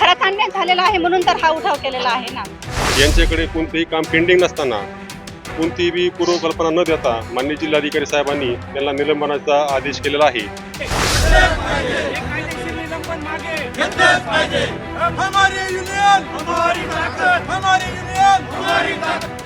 खराच अन्याय झालेला आहे म्हणून तर हा उठाव केलेला आहे ना. यांच्याकडे कोणतेही काम पेंडिंग नसताना कोणतीही बी पूर्वकल्पना न देता मान्य जिल्हाधिकारी साहेबांनी त्यांना निलंबनाचा आदेश केलेला आहे. हमारी यूनियन हमारी ताकत हमारी यूनियन हमारी ताकत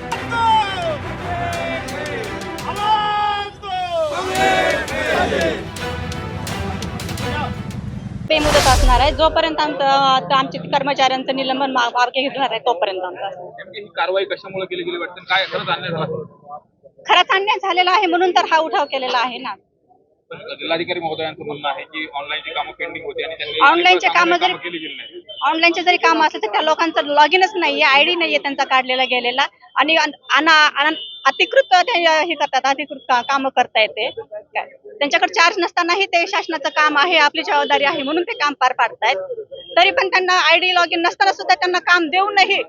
बेमुदत असणार आहे. जोपर्यंत आमचं आता आमच्या कर्मचाऱ्यांचं निलंबन मार्ग घेणार आहे तोपर्यंत आमचं ही कारवाई कशामुळे केली गेली वाटते? काय खरंच अन्याय झाला? खराच अन्याय झालेला आहे म्हणून तर हा उठाव केलेला आहे ना. जिल्हाधिकारी महोदयांचं म्हणणं आहे की ऑनलाईनची कामं पेंडिंग होती आणि ऑनलाईनचे कामं जरी ऑनलाईनचे जरी काम असलं तर त्या लोकांचं लॉग इनच नाहीये आयडी नाहीये त्यांचा काढलेला गेलेला. आणि अतिकृत हे करतात अतिकृत का- कामं करता येते. त्यांच्याकडे चार्ज नसतानाही ते शासनाचं काम आहे आपली जबाबदारी आहे म्हणून ते काम पार पाडतायत. तरी पण त्यांना आयडी लॉग इन नसताना सुद्धा त्यांना काम देऊनही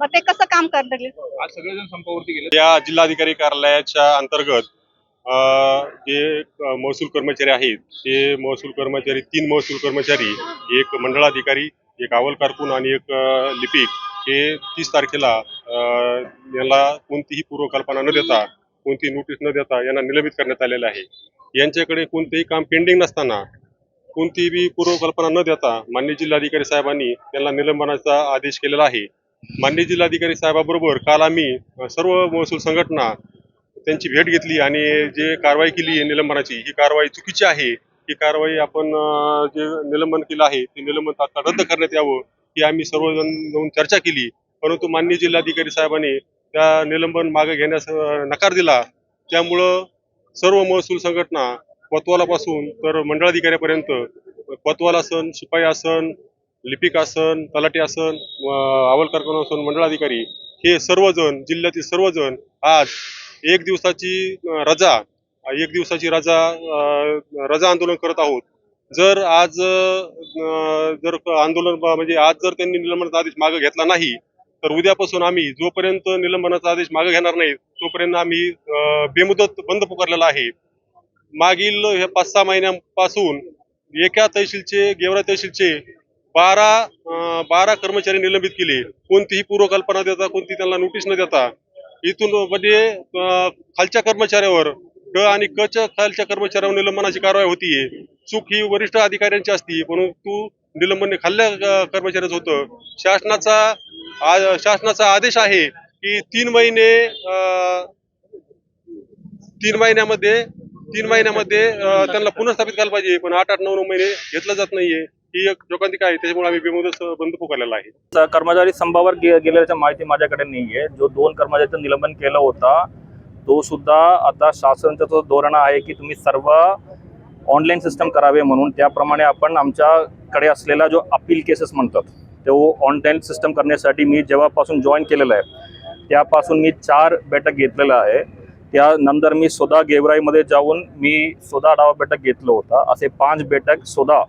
मग ते कसं काम करतील आज सगळेजण संपावरती गेले. या जिल्हाधिकारी कार्यालयाच्या अंतर्गत अ, जे महसूल कर्मचारी आहेत ते महसूल कर्मचारी तीन महसूल कर्मचारी एक मंडळाधिकारी एक अवल कारकून आणि एक लिपिक हे तीस तारखेला अ, याला कोणतीही पूर्वकल्पना न देता कोणतीही नोटीस न देता यांना निलंबित करण्यात आलेलं आहे. यांच्याकडे कोणतेही काम पेंडिंग नसताना कोणतीही बी पूर्वकल्पना न देता मान्य जिल्हाधिकारी साहेबांनी त्यांना निलंबनाचा आदेश केलेला आहे. मान्य जिल्हाधिकारी साहेबाबरोबर काल आम्ही सर्व महसूल संघटना त्यांची भेट घेतली आणि जे कारवाई केली आहे निलंबनाची ही कारवाई चुकीची आहे. ही कारवाई आपण जे निलंबन केलं आहे ते निलंबन तात्काळ रद्द करण्यात यावं ही आम्ही सर्वजण जाऊन चर्चा केली. परंतु मान्य जिल्हाधिकारी साहेबांनी त्या निलंबन मागे घेण्यास नकार दिला. त्यामुळं सर्व महसूल संघटना कोतवालापासून तर मंडळाधिकाऱ्यापर्यंत कोतवाल आसन शिपाई आसन लिपिक आसन तलाठी आसन अवल आसन मंडळाधिकारी हे सर्वजण जिल्ह्यातील सर्वजण आज एक दिवसाची रजा एक दिवसाची रजा रजा आंदोलन करत आहोत. जर आज जर आंदोलन म्हणजे आज जर त्यांनी निलंबनाचा आदेश मागे घेतला नाही तर उद्यापासून आम्ही जोपर्यंत निलंबनाचा आदेश मागे घेणार नाही तोपर्यंत आम्ही बेमुदत बंद पुकारलेला आहे. मागील ह्या पाच सहा महिन्यांपासून एका तहसीलचे गेवरा तहसीलचे बारा बारा कर्मचारी निलंबित केले. कोणतीही पूर्वकल्पना देता कोणती त्यांना नोटीस न देता. इथून म्हणजे खालच्या कर्मचाऱ्यावर क आणि क च्या खालच्या कर्मचाऱ्यावर निलंबनाची कारवाई होतीये. चूक ही वरिष्ठ अधिकाऱ्यांची असती परंतु निलंबन खाल्ल्या कर्मचाऱ्याचं होतं. शासनाचा आज शासनाचा आदेश आहे की तीन महिने तीन महिन्यामध्ये तीन महिन्यामध्ये त्यांना पुनर्स्थापित करायला पाहिजे पण आठ आठ नऊ नऊ महिने घेतलं जात नाहीये. ही एक शोकांतिका आहे? त्याच्यामुळे आम्ही बेमुदत बंद पुकारलेला आहे. कर्मचारी संपावर गेल्याच्या माहिती माझ्याकडे नाही आहे जो दोन कर्मचाऱ्यांचं निलंबन केलं होता तो सुद्धा आता शासनाचं जो धोरण आहे की तुम्ही सर्व ऑनलाईन सिस्टम करावे म्हणून त्याप्रमाणे आपण आमच्याकडे असलेला जो अपील केसेस म्हणतात तो ऑनलाईन सिस्टम करण्यासाठी मी जेव्हापासून जॉईन केलेलं आहे त्यापासून मी चार बैठक घेतलेलं आहे. त्यानंतर मी सोदा गेवराईमध्ये जाऊन मी सोदा आढावा बैठक घेतलं होता. असे पाच बैठक सोदा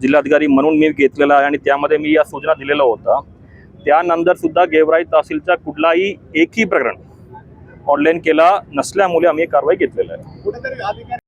जिल्हाधिकारी म्हणून मी घेतलेला आहे आणि त्यामध्ये मी या सूचना दिलेल्या होता त्यानंतर सुद्धा गेवराई तहसीलचा कुठलाही एकही प्रकरण ऑनलाईन केला नसल्यामुळे आम्ही कारवाई घेतलेली आहे.